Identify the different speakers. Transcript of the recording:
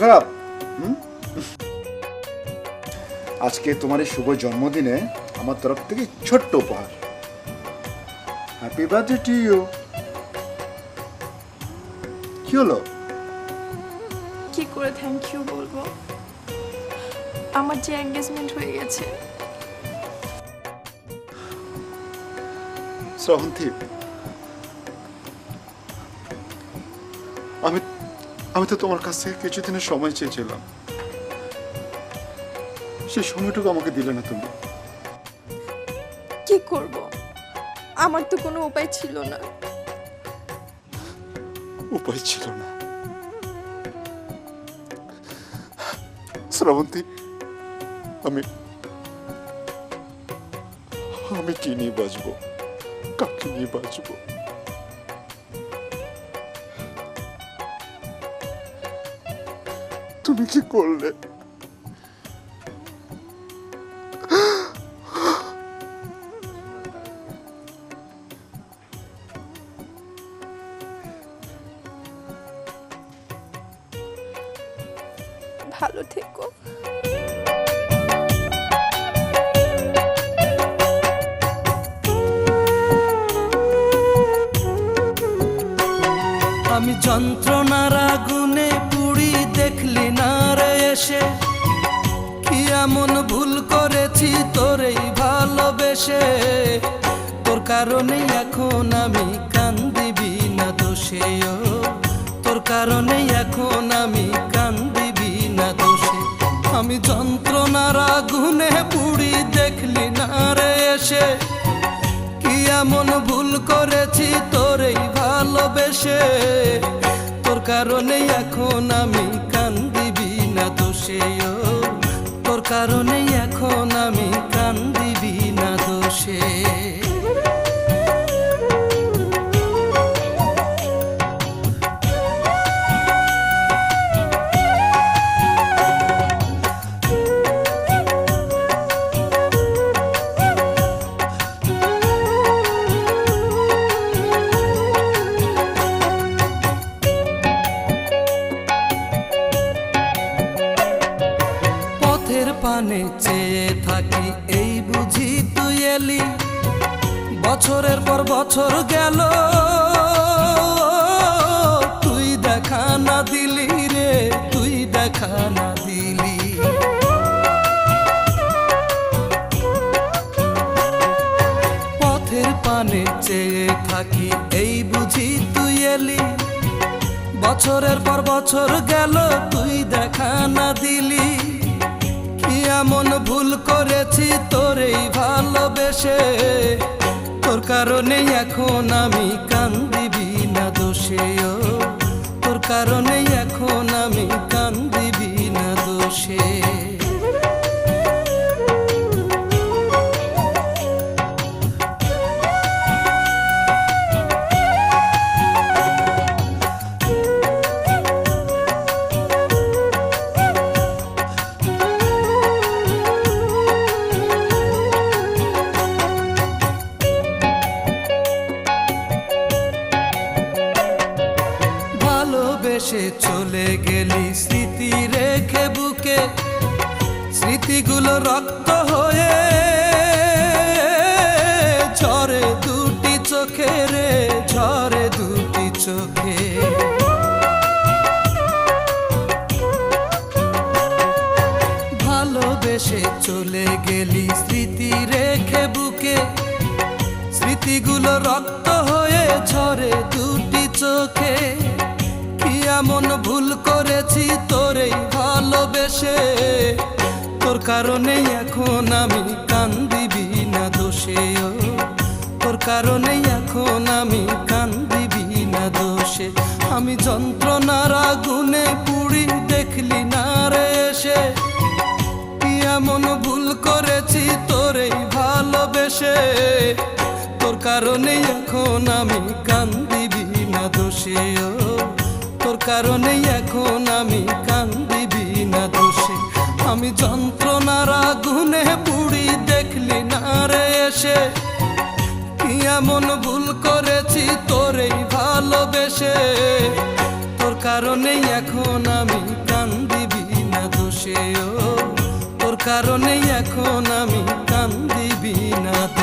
Speaker 1: খারাপ? আজকে তোমার এই শুভ জন্মদিনে আমার তরফ থেকে ছোট্ট উপহার। হ্যাপি বার্থডে টু ইউ কি হলো?
Speaker 2: কি করে থ্যাংক ইউ বলব? আমার যে এঙ্গেজমেন্ট হয়ে গেছে।
Speaker 1: শ্রাবন্তী আমি আমি তো তোমার কাছ থেকে কিছুদিনের সময় চেয়েছিলাম। সেই সময়টুকু আমাকে দিলে না তুমি।
Speaker 2: কি করব? আমার তো কোনো উপায় ছিল না।
Speaker 1: উপায় ছিল না। শ্রাবন্তী আমি আমি কি নিয়ে বাঁচবো? কাকে নিয়ে বাঁচবো? তুমি কি করলে।
Speaker 2: ভালো থেকো।
Speaker 3: আমি যন্ত্রণার কি এমন ভুল করেছি তোরেই ভালোবেসে? তোর কারণে এখন আমি কান্দিবি না দোষে তোর কারণে এখন আমি কান্দিবি না দোষে। আমি যন্ত্রণার আগুনে পুড়ি দেখলি না রে এসে। কি এমন ভুল করেছি তোরেই ভালোবেসে? তোর কারণে এখন আমি কান্দিবি না দোষে কারণে এখন আমি পানে চেয়ে থাকি, এই বুঝি তুই এলি। বছরের পর বছর গেল, তুই দেখা না দিলি রে, তুই দেখা না দিলি। পথের পানে চেয়ে থাকি, এই বুঝি তুই এলি। বছরের পর বছর গেল, তুই দেখা না দিলি। ভালোবেসে তোর কারণে এখন আমি কান্দিবি না দোষে তোর কারণে এখন আমি কান্দিবি না দোষে ভালোবেসে চলে গেলি স্মৃতি রেখে বুকে। স্মৃতিগুলো রক্ত হয়ে ঝরে দুটি চোখে রে, ঝরে দুটি চোখে। ভালোবেসে চলে গেলি স্মৃতি রেখে বুকে। স্মৃতিগুলো রক্ত হয়ে ঝরে দুটি কারণে এখন আমি কান্দিবি না দোষে তোর কারণে এখন আমি কান্দিবি না দোষে। আমি যন্ত্রণার আগুনে পুড়ি দেখলি না রে এসে এমন ভুল করেছি তোরে ভালোবেসে? তোর কারণে এখন আমি কান্দিবি না দোষে তোর কারণে এখন আমি আমি যন্ত্রণার আগুনে বুড়ি দেখলি না রে এসে। কি এমন ভুল করেছি তোরেই ভালোবেসে? তোর কারণেই এখন আমি কান্দি ও তোর কারণেই এখন আমি কান্দিবি না তো